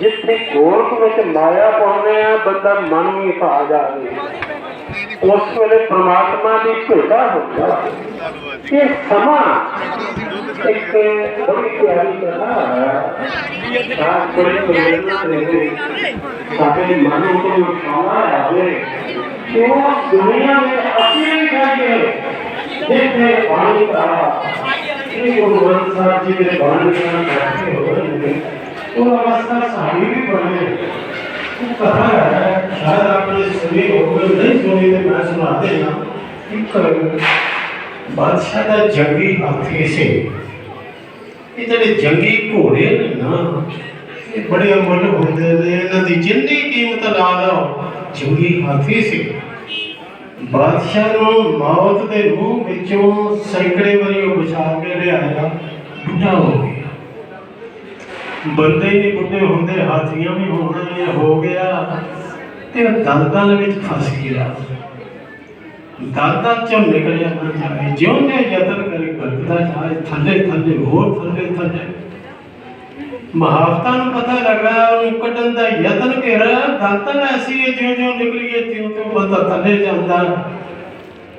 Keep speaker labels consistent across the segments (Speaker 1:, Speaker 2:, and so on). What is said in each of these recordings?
Speaker 1: ਜਿੱਥੇ ਗੋਲਕ ਵਿੱਚ ਮਾਇਆ ਪਾਉਂਦੇ ਆ, ਬੰਦਾ ਮਨ ਵੀ ਖਾ ਜਾਵੇ। ਉਸ ਵੇਲੇ ਪ੍ਰਮਾਤਮਾ ਦੀ ਭੇਟਾ ਹੁੰਦਾ। ਇਹ ਸਮਾਂ ਇੱਕ ਬੜੀ ਪਿਆਰੀ ਕਥਾ ਹੈ। ਆਹ ਕੋਈ ਪ੍ਰੇਰਨਾ ਸਾਡੇ ਮਨ ਨੂੰ ਉਠਾਉਣਾ ਆਵੇ। ਕਿ ਦੁਨੀਆ ਵਿੱਚ ਅਸੀਂ ਕਰਕੇ ਜਿੱਥੇ ਪਾਣੀ ਦਾ ਇਹ ਗੁਰੂ ਗ੍ਰੰਥ ਸਾਹਿਬ ਜੀ ਦੇ ਬਾਣੀ ਨਾਲ ਬੈਠੇ ਹੋਏ ਨੇ। ਉਹ ਅਵਸਥਾ ਸਾਡੀ ਵੀ ਬਣੇ ਉਹ ਕਥਾ ਹੈ ਸ਼ਾਇਦ ਆਪਣੇ ਸੁਣੀ ਹੋਵੇ ਨਹੀਂ ਸੁਣੀ ਤੇ ਮੈਂ ਸੁਣਾ ਦੇਣਾ। ਇੱਕ ਬਾਦਸ਼ਾਹ ਦਾ ਜੰਗੀ ਹਾਥੀ ਸੀ ਇਹ ਜਿਹੜੇ ਜੰਗੀ ਘੋੜੇ ਨੇ ਨਾ। ਇਹ ਬੜੇ ਅਮੁੱਲ ਹੁੰਦੇ ਨੇ, ਇਹਨਾਂ ਦੀ ਜਿੰਨੀ ਕੀਮਤ ਲਾ ਲਓ ਜੰਗੀ ਹਾਥੀ ਸੀ। ਬਾਦਸ਼ਾਹ ਨੂੰ ਮੌਤ ਦੇ ਮੂੰਹ ਵਿੱਚੋਂ ਸੈਂਕੜੇ ਵਾਰੀ ਉਹ ਬਚਾ ਕੇ ਲਿਆਇਆ। ਬੁੱਢਾ ਹੋ ਗਿਆ। ਬੰਦੇ ਹੀ ਬੁੱਢੇ ਹੁੰਦੇ, ਹਾਥੀਆਂ ਵੀ ਹੋਣਾ ਇਹ ਹੋ ਗਿਆ। ਤੇ ਦਲਦਲ ਵਿੱਚ ਫਸ ਗਿਆ। ਦਲਦਲ ਚੋਂ ਨਿਕਲਿਆ ਨਾ ਜਾਏ ਜਿਉਂ ਯਤਨ ਕਰੇ ਕਰਦਾ ਜਾਏ, ਥੱਲੇ ਥੱਲੇ, ਹੋਰ ਥੱਲੇ ਥੱਲੇ। ਮਹਾਵਤਾਂ ਨੂੰ ਪਤਾ ਲੱਗਾ, ਉਹਨੂੰ ਕੱਢਣ ਦਾ ਯਤਨ ਕਰ ਦਲਦਲ ਐਸੀ ਹੈ, ਜਿਉਂ ਜਿਉਂ ਨਿਕਲੀਏ, ਤਿਉਂ ਤਿਉਂ ਬੰਦਾ ਥੱਲੇ ਜਾਂਦਾ।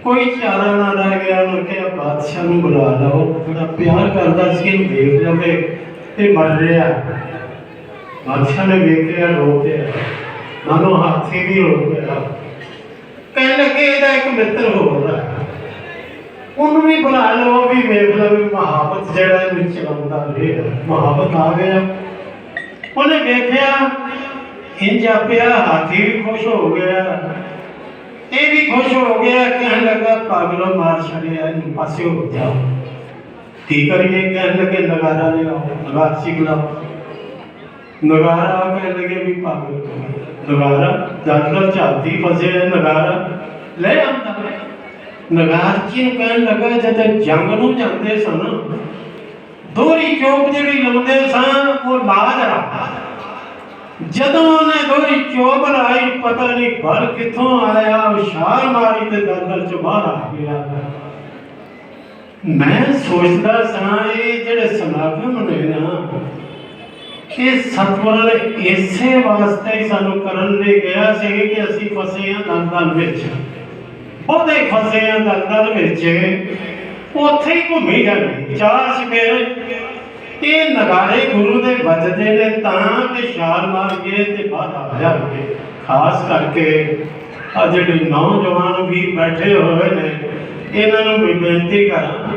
Speaker 1: ਕੋਈ ਚਾਰਾ ਨਾ ਰਹਿ ਗਿਆ, ਉਹਨੇ ਕਿਹਾ, ਬਾਦਸ਼ਾਹ ਨੂੰ ਬੁਲਾ ਲਓ। ਬੜਾ ਪਿਆਰ ਕਰਦਾ ਸੀ, ਇਹਨੂੰ ਦੇਖ ਲਵੇ ਤੇ ਮਰ ਰਿਹਾ ਬਾਦਸ਼ਾਹ ਨੇ ਵੇਖਿਆ ਰੋ ਪਿਆ ਮਾਨੋ ਹਾਥੀ ਵੀ ਰੋ ਪਿਆ ਕਹਿਣ ਲੱਗੇ, ਇਹਦਾ ਇੱਕ ਮਿੱਤਰ ਹੋਰ ਉਹਨੂੰ ਵੀ ਬੁਲਾ ਲਓ, ਵੀ ਵੇਖ ਲਵੇ ਮਹਾਵਤ ਜਿਹੜਾ ਇਹਨੂੰ ਚਲਾਉਂਦਾ ਰਿਹਾ। ਮਹਾਵਤ ਆ ਗਿਆ। ਉਹਨੇ ਵੇਖਿਆ, ਇੰਜ ਆਪਿਆ, ਹਾਥੀ ਵੀ ਖੁਸ਼ ਹੋ ਗਿਆ। ਇਹ ਵੀ ਖੁਸ਼ ਹੋ ਗਿਆ, ਕਹਿਣ ਲੱਗਾ, ਪਾਗਲੋ ਮਾਰ ਛੜਿਆ ਇਹਨੂੰ ਪਾਸੇ ਹੋ ਜਾਓ ਕੀ ਕਰੀਏ? ਕਹਿਣ ਲੱਗੇ ਨਗਾਰਾ ਲਿਆਓ ਨਗਾਰ ਸੀ ਨਗਾਰਾ ਕਹਿਣ ਲੱਗੇ ਵੀ ਪਾਗਲ ਨਗਾਰਾ, ਜਦ ਝਾਤੀ ਫਸੇ ਨਗਾਰਾ, ਲੈ ਆਉਂਦਾ ਨਗਾਰ। ਜੀ ਕਹਿਣ ਲੱਗਾ? ਜਦ ਜੰਗ ਨੂੰ ਜਾਂਦੇ ਸਨ, ਦੋਹਰੀ ਚੋਪ ਜਿਹੜੀ ਲਾਉਂਦੇ ਸਨ ਉਹ ਲਾਜ ਰਾ ਜਦੋਂ ਉਹਨੇ ਦੋਹਰੀ ਚੋਪ ਲਾਈ, ਪਤਾ ਨਹੀਂ ਬਲ ਕਿੱਥੋਂ ਆਇਆ ਉਹ ਛਾਲ ਮਾਰੀ ਤੇ ਦਰਦਲ ਚ ਬਾਹਰ ਆ ਗਿਆ। ਮੈਂ ਸੋਚਦਾ ਸਾਂ ਇਹ ਜਿਹੜੇ ਸਮਾਗਮ ਨੇ ਨਾ, ਇਹ ਸਤਵਰ ਇਸੇ ਵਾਸਤੇ ਹੀ ਸਾਨੂੰ ਕਰਨ ਲਈ ਗਿਆ ਸੀ ਕਿ ਅਸੀਂ ਫਸੇ ਹਾਂ ਦਲਦਲ ਵਿੱਚ ਉਹਦੇ ਫਸੇ ਆ ਦਲਦਲ ਵਿੱਚ ਉੱਥੇ ਹੀ ਘੁੰਮੀ ਜਾਂਦੇ, ਚਾਰ ਸਵੇਰ ਇਹ ਨਗਾਰੇ ਗੁਰੂ ਦੇ ਵੱਜਦੇ ਨੇ ਤਾਂ ਕਿ ਛਾਲ ਮਾਰ ਕੇ ਤੇ ਬਾਹਰ ਆ ਜਾਣਗੇ ਖਾਸ ਕਰਕੇ ਆ ਜਿਹੜੇ ਨੌਜਵਾਨ ਵੀ ਬੈਠੇ ਹੋਏ ਨੇ ਇਹਨਾਂ ਨੂੰ ਵੀ ਬੇਨਤੀ ਕਰਾਂ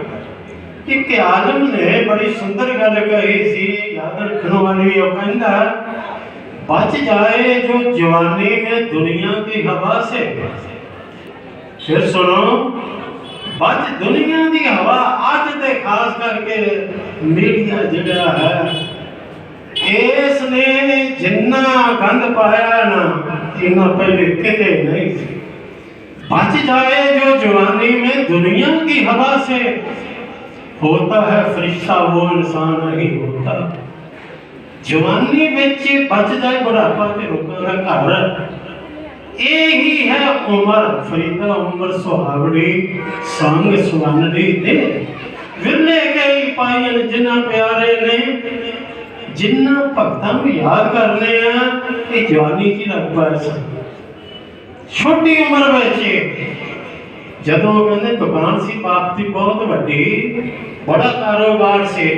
Speaker 1: ਕਿ ਧਿਆਨ ਨੇ ਬੜੀ ਸੁੰਦਰ ਗੱਲ ਕਹੀ ਸੀ, ਯਾਦ ਰੱਖਣ ਵਾਲੀ ਉਹ ਕਹਿੰਦਾ, ਬਚ ਜਾਏ ਜੋ ਜਵਾਨੀ में ਦੁਨੀਆ ਦੀ ਹਵਾ ਸੇ। ਫਿਰ ਸੁਣੋ, ਬਚ ਦੁਨੀਆ ਦੀ ਹਵਾ ਅੱਜ ਤੇ ਖਾਸ ਕਰਕੇ ਮੀਡੀਆ ਜਿਹੜਾ ਹੈ, ਇਸ ਨੇ ਜਿੰਨਾ ਗੰਦ ਪਾਇਆ ਨਾ ਇਹਨਾਂ ਪਹਿਲੇ ਕਿਤੇ ਨਹੀਂ ਸੀ। बच जाए जो जवानी में दुनिया की हवा से। होता है फरिश्ता, वो इंसान नहीं होता। जवानी बच जाए, बुढ़ापा ते रुकना घर यही है उम्र, फरीदा, उम्र सुहावड़ी संग सुहानड़ी दे। विरले कई पायल जिन्ना प्यारे ने जिन्ना भगतां याद करने हैं जवानी की लगवा है ਛੋਟੀ ਉਮਰ ਵਿੱਚ ਜਦੋਂ ਕਹਿੰਦੇ ਦੁਕਾਨ ਸੀ, ਬਾਪ ਦੀ ਬਹੁਤ ਵੱਡੀ, ਬੜਾ ਕਾਰੋਬਾਰ ਸੀ।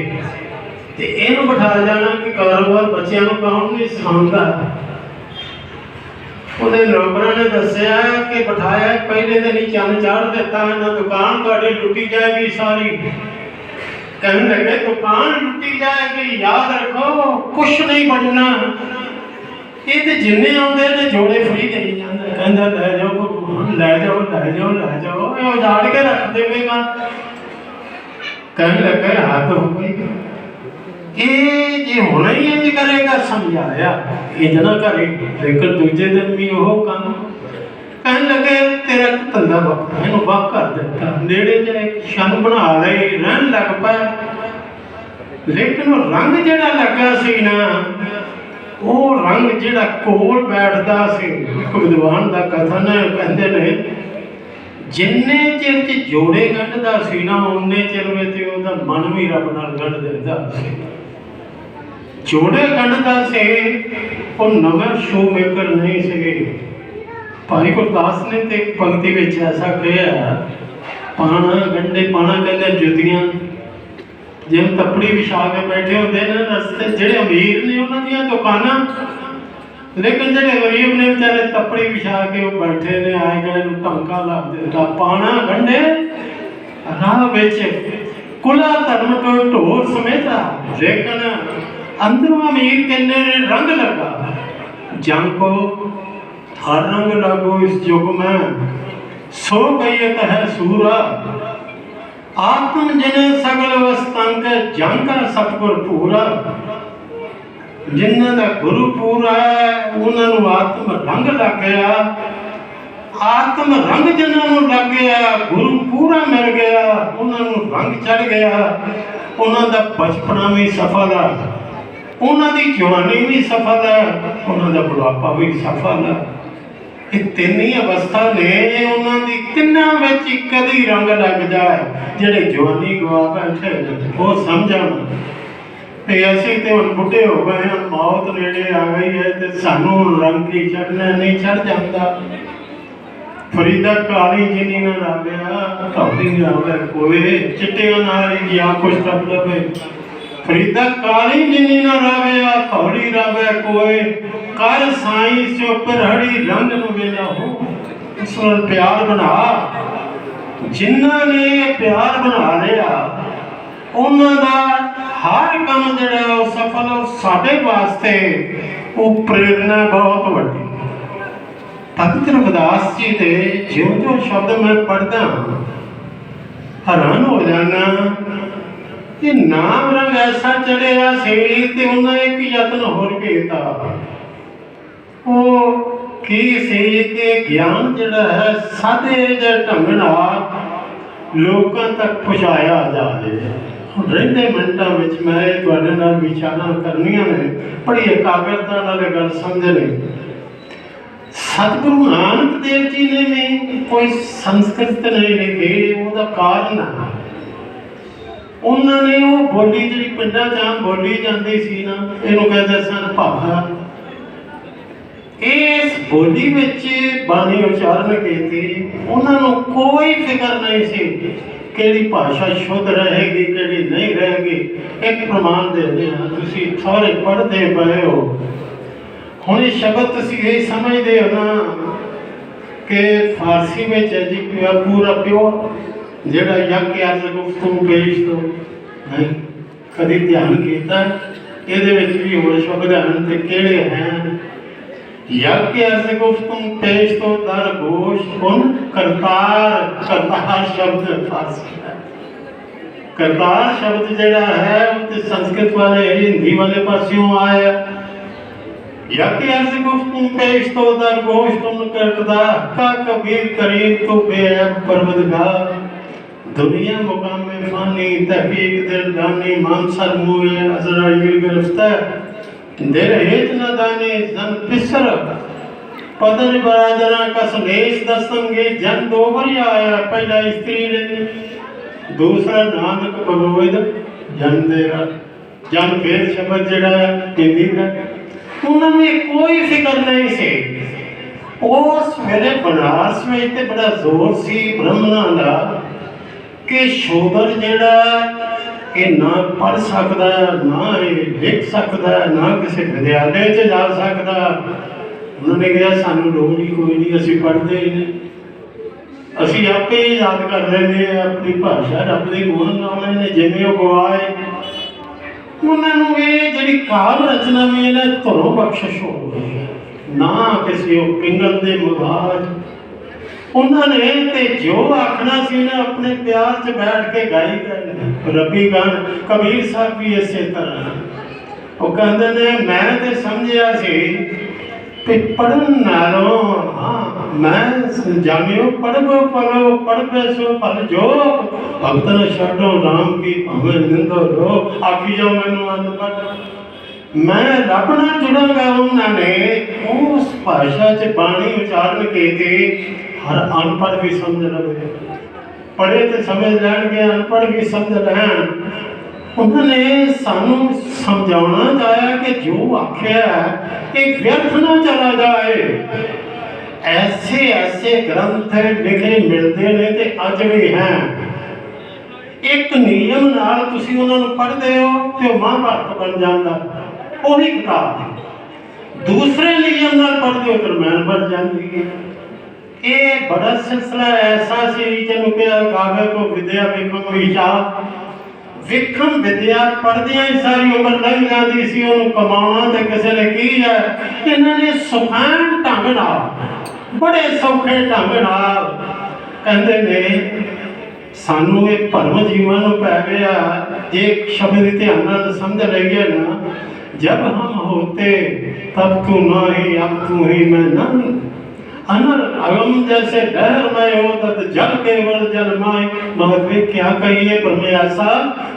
Speaker 1: ਤੇ ਇਹਨੂੰ ਬਿਠਾ ਜਾਣਾ ਕਿ ਕਾਰੋਬਾਰ ਬੱਚਿਆਂ ਨੂੰ ਕੌਣ ਨਹੀਂ ਸਿਖਾਉਂਦਾ। ਉਹਦੇ ਨੌਕਰਾਂ ਨੇ ਦੱਸਿਆ ਕਿ ਬਿਠਾਇਆ, ਪਹਿਲੇ ਦਿਨ ਹੀ ਚੰਨ ਚਾੜ ਦਿੱਤਾ ਇਹਨਾਂ, ਦੁਕਾਨ ਤੁਹਾਡੀ ਲੁੱਟੀ ਜਾਏਗੀ ਸਾਰੀ। ਕਹਿਣ ਲੱਗੇ, ਦੁਕਾਨ ਲੁੱਟੀ ਜਾਏਗੀ, ਯਾਦ ਰੱਖੋ, ਕੁਛ ਨਹੀਂ ਬਚਣਾ। ਇਹ ਤੇ ਜਿੰਨੇ ਆਉਂਦੇ ਨੇ ਜੋੜੇ ਫਰੀ ਦੇਈ ਜਾਂਦੇ ਕਹਿੰਦਾ, ਲੈ ਜਾਓ ਲੈ ਜਾਓ ਲੈ ਜਾਓ ਲੈ ਜਾਓ। ਇਹ ਉਜਾੜ ਕੇ ਰੱਖ ਦੇਵੇਗਾ ਕਹਿਣ ਲੱਗਾ, ਹੱਥ ਹੋ ਗਈ। ਇਹ ਜੇ ਹੋਣਾ ਹੀ ਇੰਜ ਕਰੇਗਾ, ਸਮਝਾਇਆ। ਇਹ ਜਨਾ ਕਰੇ ਲੇਕਿਨ ਦੂਜੇ ਦਿਨ ਵੀ ਉਹ ਕੰਮ। ਕਹਿਣ ਲੱਗੇ, ਤੇਰਾ ਧੰਦਾ ਵਕਤ ਇਹਨੂੰ ਵਾਕ ਕਰ ਦਿੱਤਾ। ਨੇੜੇ ਜੇ ਛੰਨ ਬਣਾ ਲਏ ਰਹਿਣ ਲੱਗ ਪਿਆ। ਲੇਕਿਨ ਉਹ ਰੰਗ ਜਿਹੜਾ ਲੱਗਾ ਸੀ ਨਾ ਉਹ ਰੰਗ ਜਿਹੜਾ ਕੋਲ ਬੈਠਦਾ ਸੀ, ਇੱਕ ਵਿਦਵਾਨ ਦਾ ਕਥਨ ਕਹਿੰਦੇ ਨੇ, ਜਿੰਨੇ ਚਿਰ ਚ ਜੋੜੇ ਗੰਢਦਾ ਸੀ ਨਾ ਉਹਨੇ ਚਿਰ ਵਿੱਚ ਉਹਦਾ ਮਨ ਵੀ ਰੱਬ ਨਾਲ ਗੰਢ ਦਿੰਦਾ ਸੀ। ਜੋੜੇ ਕੱਢਦਾ ਸੀ, ਉਹ ਨਵੇਂ ਸ਼ੋ ਮੇਕਰ ਨਹੀਂ ਸੀ ਭਾਈ ਗੁਰਦਾਸ ਨੇ ਤੇ ਪੰਕਤੀ ਵਿੱਚ ਐਸਾ ਕਿਹਾ, ਪਾਣਾ ਗੰਢੇ ਪਾਣਾ ਕਹਿੰਦੇ ਜੁੱਤੀਆਂ। ਜਿਵੇਂ ਤਪੜੀ ਵਿਛਾ ਕੇ ਬੈਠੇ ਹੁੰਦੇ ਨੇ, ਰਸਤੇ ਜਿਹੜੇ ਅਮੀਰ ਨੇ ਉਹਨਾਂ ਦੀਆਂ ਦੁਕਾਨਾਂ। ਲੇਕਿਨ ਜਿਹੜੇ ਗਰੀਬ ਨੇ ਵਿਚਾਰੇ ਤਪੜੀ ਵਿਛਾ ਕੇ ਉਹ ਬੈਠੇ ਨੇ, ਆਏ ਗਏ ਨੂੰ ਟੰਕਾ ਲਾ ਦਿੱਤਾ ਪਾਣਾ ਗੰਡੇ ਰਾਹ ਵਿੱਚ ਕੁਲਾ ਧਰਮ ਤੋਂ ਢੋਰ ਸਮੇਤਾ ਲੇਕਿਨ ਅੰਦਰੋਂ ਅਮੀਰ ਕਿੰਨੇ ਨੇ, ਰੰਗ ਲਗਾ। ਜੰਗ ਕੋ ਹਰ ਰੰਗ ਲਾਗੋ ਇਸ ਯੁਗ ਮੈਂ। ਸੋ ਗਈ ਹੈ ਸੂਰਾ। ਆਤਮ ਜਨ ਸਗਲ ਵਸਤੰਕ ਜੰਗ ਕਰ ਸਤਗੁਰ ਪੂਰਾ। ਜਿਨ੍ਹਾਂ ਦਾ ਗੁਰੂ ਪੂਰਾ ਉਹਨਾਂ ਨੂੰ ਆਤਮ ਰੰਗ ਲੱਗ ਆਤਮ ਰੰਗ ਜਿਨ੍ਹਾਂ ਨੂੰ ਲੱਗ ਗਿਆ ਗੁਰੂ ਪੂਰਾ ਮਿਲ ਗਿਆ, ਉਹਨਾਂ ਨੂੰ ਰੰਗ ਚੜ ਗਿਆ। ਉਹਨਾਂ ਦਾ ਬਚਪਨਾ ਵੀ ਸਫਲ ਹੈ। ਉਹਨਾਂ ਦੀ ਜਵਾਨੀ ਵੀ ਸਫਲ ਹੈ, ਉਹਨਾਂ ਦਾ ਬੁਢਾਪਾ ਵੀ ਸਫਲ ਹੈ। ਇਹ ਤਿੰਨ ਅਵਸਥਾ ਨੇ ਉਹਨਾਂ ਦੀ ਤਿੰਨਾਂ ਵਿੱਚ ਇੱਕ ਹੀ ਰੰਗ ਲੱਗ ਜਾਏ। ਜਿਹੜੇ ਜਵਾਨੀ ਗਵਾ ਬੈਠੇ ਨੇ, ਉਹ ਸਮਝਣ। ਤੇ ਅਸੀਂ ਤੇ ਹੁਣ ਬੁੱਢੇ ਹੋ ਗਏ ਹਾਂ ਮੌਤ ਨੇੜੇ ਆ ਗਈ ਹੈ ਤੇ ਸਾਨੂੰ ਰੰਗ ਹੀ ਚੜਨਾ ਨਹੀਂ ਚੜ ਜਾਂਦਾ। ਫਰੀਦਾ ਕਾਲੀ ਜਿਨੀ ਨਾਲ ਰਾਵਿਆ ਧੌੜੀ ਰਾਵੇ ਕੋਏ ਚਿੱਟਿਆਂ ਨਾਲ ਹੀ ਗਿਆ ਕੁਛ ਰੱਬ ਲਵੇ। ਫਰੀਦਾ ਕਾਲੀ ਜਿਨੀ ਨਾ ਰਾਵਿਆ ਧੌੜੀ ਰਾਵੇ ਕੋਏ। ਕਰ ਸਾਈ ਸਿਓ ਪਰਹੜੀ ਰੰਗ ਨੂੰ ਵੇਲਾ ਹੋ। ਇਸ ਨਾਲ ਪਿਆਰ ਬਣਾ। ਜਿਨ੍ਹਾਂ ਨੇ ਪਿਆਰ ਬਣਾ ਲਿਆ, ਉਹਨਾਂ ਦਾ ਹਰ ਕੰਮ ਜਿਹੜਾ ਉਹ ਸਫਲ ਉਹ ਸਾਡੇ ਵਾਸਤੇ ਉਹ ਪ੍ਰੇਰਣਾ ਬਹੁਤ ਵੱਡੀ। ਭਗਤ ਰਵਿਦਾਸ ਜੀ ਦੇ ਜਿਉਂ ਜਿਉਂ ਸ਼ਬਦ ਮੈਂ ਪੜ੍ਹਦਾ ਹੈਰਾਨ ਹੋ ਜਾਣਾ ਕਿ ਨਾਮ ਰੰਗ ਐਸਾ ਚੜਿਆ ਸੀ ਤੇ ਉਹਨਾਂ ਇੱਕ ਯਤਨ ਹੋਰ ਕੀਤਾ। ਉਹ ਕੀ ਸੀ ਕਿ ਗਿਆਨ ਜਿਹੜਾ ਹੈ ਸਾਦੇ ਜਿਹੇ ਢੰਗ ਨਾਲ ਲੋਕਾਂ ਤੱਕ ਪਹੁੰਚਾਇਆ ਜਾਵੇ। ਰਹਿੰਦੇ ਮਿੰਟਾਂ ਵਿੱਚ ਮੈਂ ਇਹ ਤੁਹਾਡੇ ਨਾਲ ਵਿਚਾਰਾਂ ਕਰਨੀਆਂ ਨੇ, ਬੜੀ ਇਕਾਗਰਤਾ ਨਾਲ ਇਹ ਗੱਲ ਸਮਝਣੀ ਸਤਿਗੁਰੂ ਨਾਨਕ ਦੇਵ ਜੀ ਨੇ ਵੀ ਕੋਈ ਸੰਸਕ੍ਰਿਤ ਨਹੀਂ ਲਿਖੀ, ਉਹਦਾ ਕਾਰਨ ਆ ਉਹਨਾਂ ਨੇ ਉਹ ਬੋਲੀ ਜਿਹੜੀ ਪਿੰਡਾਂ ਜਾਂ ਬੋਲੀ ਜਾਂਦੀ ਸੀ ਨਾ, ਇਹਨੂੰ ਕਹਿੰਦੇ ਸਨ ਭਾਖਾ। ਇਸ ਬੋਲੀ ਵਿੱਚ ਬਾਣੀ ਉਚਾਰਨ ਕੀਤੀ, ਉਹਨਾਂ ਨੂੰ ਕੋਈ ਫਿਕਰ ਨਹੀਂ ਸੀ ਕਿਹੜੀ ਭਾਸ਼ਾ ਸ਼ੁੱਧ ਰਹੇਗੀ, ਕਿਹੜੀ ਨਹੀਂ ਰਹੇਗੀ। ਇੱਕ ਪ੍ਰਮਾਣ ਦਿੰਦੇ ਹਾਂ ਤੁਸੀਂ ਥੋੜੇ ਪੜ੍ਹਦੇ ਪਏ ਹੋ। ਹੁਣ ਇਹ ਸ਼ਬਦ ਤੁਸੀਂ ਇਹ ਸਮਝਦੇ ਹੋ ਨਾ ਕਿ ਫਾਰਸੀ ਵਿੱਚ ਜੀ, ਪੂਰਾ ਪਿਓ। ਜਿਹੜਾ ਯੱਕ ਅਰਜ਼ ਗੁਫ਼ਤਗੂ ਪੇਸ਼ ਤੋਂ ਨਹੀਂ ਕਦੀ ਧਿਆਨ ਕੀਤਾ ਇਹਦੇ ਵਿੱਚ ਵੀ ਹੋਰ ਸ਼ਬਦ ਹਨ ਤੇ ਕਿਹੜੇ ਹਨ ਯੱਕ ਅਰਜ਼ ਗੁਫ਼ਤਗੂ ਪੇਸ਼ ਤੋਂ ਦਰ ਗੋਸ਼ ਹੁਣ ਕਰਤਾਰ ਕਰਤਾਰ ਸ਼ਬਦ ਫਾਰਸੀ ਹੈ ਕਰਤਾਰ ਸ਼ਬਦ ਜਿਹੜਾ ਹੈ ਉਹ ਤੇ ਸੰਸਕ੍ਰਿਤ ਵਾਲੇ ਹਿੰਦੀ ਵਾਲੇ ਪਾਸਿਓਂ ਆਇਆ ਯਕ ਅਰਜ਼ ਗੁਫ਼ਤਗੂ ਪੇਸ਼ ਤੋਂ ਦਰ ਗੋਸ਼ ਤੁਮ ਕਰਦਾ ਕਾ ਕਬੀਰ ਕਰੀਮ ਤੋ ਬੇਅਬ ਪਰਵਦਗਾਰ ਦੁਨੀਆ ਮੁਕਾਮੇ ਫਾਨੀ, ਤਹਕੀਕ ਦਿਲ ਦਾਨੀ, ਮਨ ਸਰ ਮੂਏ ਅਜ਼ਰਾਈਲ ਗ੍ਰਿਫਤਾਰ। ਦਿਲ ਹੇਤ ਨ ਦਾਨੇ, ਜ਼ਨ ਪਿਸਰ। ਪਦਰ ਬਰਾਦਰਾ ਕਾ ਸੰਦੇਸ਼ ਦਸੰਗੇ ਜਨ ਦੋ ਵਾਰੀ ਆਇਆ, ਪਹਿਲਾ ਇਸਤਰੀ ਨੇ ਦੂਸਰਾ ਨਾਨਕ ਭਗਵਦ ਜਨ ਦੇਰਾ ਜਨ ਫੇਰ ਸ਼ਬਦ ਜਿਹੜਾ ਹੈ ਹਿੰਦੀ ਦਾ ਉਹਨਾਂ ਨੂੰ ਇਹ ਕੋਈ ਫਿਕਰ ਨਹੀਂ ਸੀ। ਉਸ ਵੇਲੇ ਬਨਾਰਸ ਵਿੱਚ ਤੇ ਬੜਾ ਜ਼ੋਰ ਸੀ, ਬ੍ਰਹਮਣਾਂ ਦਾ। ਕਿ ਸ਼ੋਦਰ ਜਿਹੜਾ ਇਹ ਨਾ ਪੜ ਸਕਦਾ, ਨਾ ਇਹ ਲਿਖ ਸਕਦਾ, ਨਾ ਕਿਸੇ ਵਿਦਿਆਲੇ 'ਚ ਜਾ ਸਕਦਾ। ਉਹਨਾਂ ਨੇ ਕਿਹਾ, ਸਾਨੂੰ ਲੋੜ ਹੀ ਕੋਈ ਨਹੀਂ, ਅਸੀਂ ਪੜ੍ਹਦੇ ਹੀ ਨਹੀਂ। ਅਸੀਂ ਆਪੇ ਹੀ ਯਾਦ ਕਰ ਲੈਂਦੇ ਆ ਆਪਣੀ ਭਾਸ਼ਾ ਰੱਬ ਦੇ ਗੁਣ ਗਾਉਣੇ ਨੇ ਜਿਵੇਂ ਉਹ ਗਵਾਏ। ਉਹਨਾਂ ਨੂੰ ਇਹ ਜਿਹੜੀ ਕਾਲ ਰਚਨਾ ਵੀ ਇਹਨੇ ਧਰੋਂ ਬਖਸ਼ਿਸ਼ ਹੋ ਗਈ ਹੈ। ਨਾ ਕਿਸੇ ਉਹ ਪਿੰਗਲ ਦੇ ਮੁਹਾਜ ਉਹਨਾਂ ਨੇ ਤੇ ਜੋ ਆਖਣਾ ਸੀ ਨਾ, ਆਪਣੇ ਪਿਆਰ 'ਚ ਬੈਠ ਕੇ ਗਾਈ ਗਏ ਰੱਬੀ ਗਾਣ ਕਬੀਰ ਸਾਹਿਬ ਵੀ ਇਸੇ ਤਰ੍ਹਾਂ। ਉਹ ਕਹਿੰਦੇ ਨੇ, ਮੈਂ ਤੇ ਸਮਝਿਆ ਸੀ ਕਿ ਪੜਨ ਨਾਲੋਂ, ਹਾਂ, ਮੈਂ ਜਾਣਿਓ ਪੜਬੋ ਪੜੋ ਪੜਬੇ ਸੋ ਭਲ ਜੋ। ਭਗਤਨ ਛੱਡੋ, ਰਾਮ ਕੀ ਭਾਵੇਂ ਨਿੰਦੋ ਰੋ। ਆਖੀ ਜਾਓ ਮੈਨੂੰ ਅਨਪੜ੍ਹ ਮੈਂ ਰੱਬ ਨਾਲ ਜੁੜਾਂਗਾ ਉਹਨਾਂ ਨੇ। ਉਸ ਭਾਸ਼ਾ 'ਚ ਬਾਣੀ ਉਚਾਰਨ ਕੀਤੀ ਹਰ ਅਨਪੜ੍ਹ ਵੀ ਸਮਝ ਲਵੇ। ਪੜ੍ਹੇ ਤੇ ਸਮਝ ਲੈਣਗੇ, ਅਨਪੜ੍ਹ ਵੀ ਸਮਝ ਲੈਣ। ਉਹਨਾਂ ਨੇ ਸਾਨੂੰ ਸਮਝਾਉਣਾ ਚਾਹਿਆ ਕਿ ਜੋ ਆਖਿਆ ਇਹ ਵਿਅਰਥ ਨਾ ਚਲਾ ਜਾਏ। ਐਸੇ ਐਸੇ ਗ੍ਰੰਥ ਲਿਖੇ ਮਿਲਦੇ ਨੇ ਤੇ ਅੱਜ ਵੀ ਹੈ। ਇੱਕ ਨਿਯਮ ਨਾਲ ਤੁਸੀਂ ਉਹਨਾਂ ਨੂੰ ਪੜ੍ਹਦੇ ਹੋ ਤੇ ਉਹ ਮਹਾਂਭਾਰਤ ਬਣ ਜਾਂਦਾ। ਉਹੀ ਕਿਤਾਬ ਦੂਸਰੇ ਨਿਯਮ ਨਾਲ ਪੜ੍ਹਦੇ ਹੋ ਤੇ ਬਣ ਜਾਂਦੀ ਹੈ। ਇਹ ਬੜਾ ਸਿਲਸਿਲਾ ਐਸਾ ਸੀ ਜਿਹਨੂੰ ਕਿਹਾ ਕਾਗਜ਼ ਕੋ ਵਿਦਿਆ ਵਿਖਮ ਵਿਸ਼ਾ ਵਿਖਮ ਵਿਦਿਆ ਪੜ੍ਹਦਿਆਂ ਹੀ ਸਾਰੀ ਉਮਰ ਲੰਘ ਜਾਂਦੀ ਸੀ, ਉਹਨੂੰ ਕਮਾਉਣਾ ਤੇ ਕਿਸੇ ਨੇ ਕੀ ਹੈ? ਇਹਨਾਂ ਨੇ ਸੁਖਾਨ ਢੰਗ ਨਾਲ, ਬੜੇ ਸੌਖੇ ਢੰਗ ਨਾਲ ਕਹਿੰਦੇ ਨੇ, ਸਾਨੂੰ ਇਹ ਭਰਮ ਜੀਵਨ ਨੂੰ ਪੈ ਗਿਆ। ਜੇ ਸ਼ਬਦ ਦੀ ਧਿਆਨ ਨਾਲ ਸਮਝ ਲਈਏ ਨਾ जब हम होते तब तू ना ही अब तू ही मैं नन अनल अगम जैसे डर मैं हो तब जल केवल जल माए महत्व क्या कहिए पर मैं ऐसा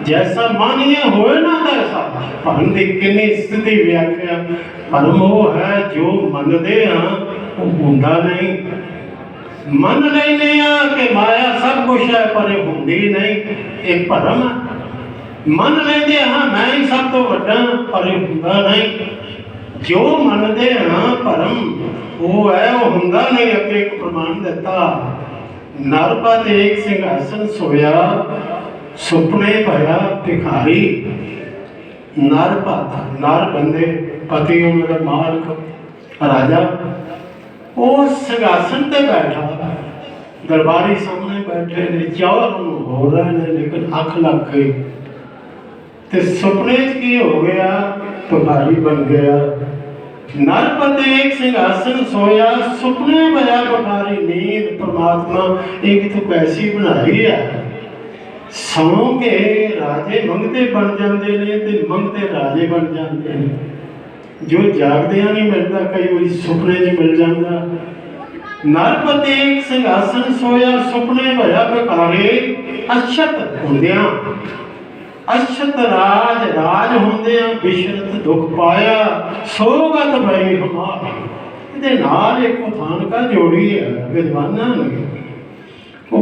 Speaker 1: जैसा मानिए होए ना तैसा परम की कितनी स्थिति व्याख्या परम वो है जो मन दे हाँ वो हुंदा नहीं मन लेने आ कि माया सब कुछ है पर हुंदी नहीं एक परम मन लेंदे हाँ मैं ही सब ਵੱਡਾ ਪਰ ਹੁੰਦਾ ਨਹੀਂ। ਜੋ ਮੰਨਦੇ ਹਾਂ ਭਰਮ ਉਹ ਹੈ, ਉਹ ਹੁੰਦਾ ਨਹੀਂ। ਅੱਗੇ ਇੱਕ ਪ੍ਰਮਾਣ ਦਿੱਤਾ। ਨਰਪਾ ਤੇ ਸਿੰਘਾਸਨ ਸੋਇਆ, ਸੁਪਨੇ ਭਇਆ ਭਿਖਾਰੀ। ਨਰ ਨਰ ਬੰਦੇ, ਪਤੀ ਉਹਨਾਂ ਦਾ ਮਾਲਕ, ਰਾਜਾ। ਉਹ ਸਿੰਘਾਸਨ ਤੇ ਬੈਠਾ। ਦਰਬਾਰੀ ਸਾਹਮਣੇ ਬੈਠੇ ਨੇ ਚੌਰ ਨੂੰ ਹੋ ਰਹੇ ਨੇ, ਲੇਕਿਨ ਅੱਖ ਲੱਗ ਗਈ। ਤੇ ਸੁਪਨੇ 'ਚ ਕੀ ਹੋ ਗਿਆ? ਭਿਖਾਰੀ ਬਣ ਗਿਆ। ਨਰਪਤੇ ਇੱਕ ਸਿੰਘਾਸਨ ਸੋਇਆ, ਸੁਪਨੇ ਭਇਆ ਭਿਖਾਰੀ ਨੀਂਦ, ਪ੍ਰਮਾਤਮਾ ਇਹ ਕਿਥੋਂ ਕੈਸੀ ਬਣਾਈ ਹੈ ਸੌਂ ਰਾਜੇ ਮੰਗਤੇ ਬਣ ਜਾਂਦੇ ਨੇ ਤੇ ਮੰਗਦੇ ਰਾਜੇ ਬਣ ਜਾਂਦੇ ਨੇ। ਜੋ ਜਾਗਦਿਆਂ ਨਹੀਂ ਮਿਲਦਾ, ਕਈ ਵਾਰੀ ਸੁਪਨੇ 'ਚ ਮਿਲ ਜਾਂਦਾ। ਨਰਪਤੀ ਇੱਕ ਸਿੰਘਾਸਨ ਸੋਇਆ, ਸੁਪਨੇ ਭਇਆ ਬਕਾਰੇ ਅਛਤ ਹੁੰਦਿਆਂ ਅਛਤ ਰਾਜ ਰਾਜ ਹੁੰਦਿਆਂ ਬਿਸ਼ਰਤ ਦੁੱਖ ਪਾਇਆ, ਸੋਗਤ ਭਈ ਹਮਾਰ। ਇਹਦੇ ਨਾਲ ਇੱਕ ਥਾਨਕਾ ਜੋੜੀ ਹੈ, ਵਿਦਵਾਨਾਂ ਨੇ।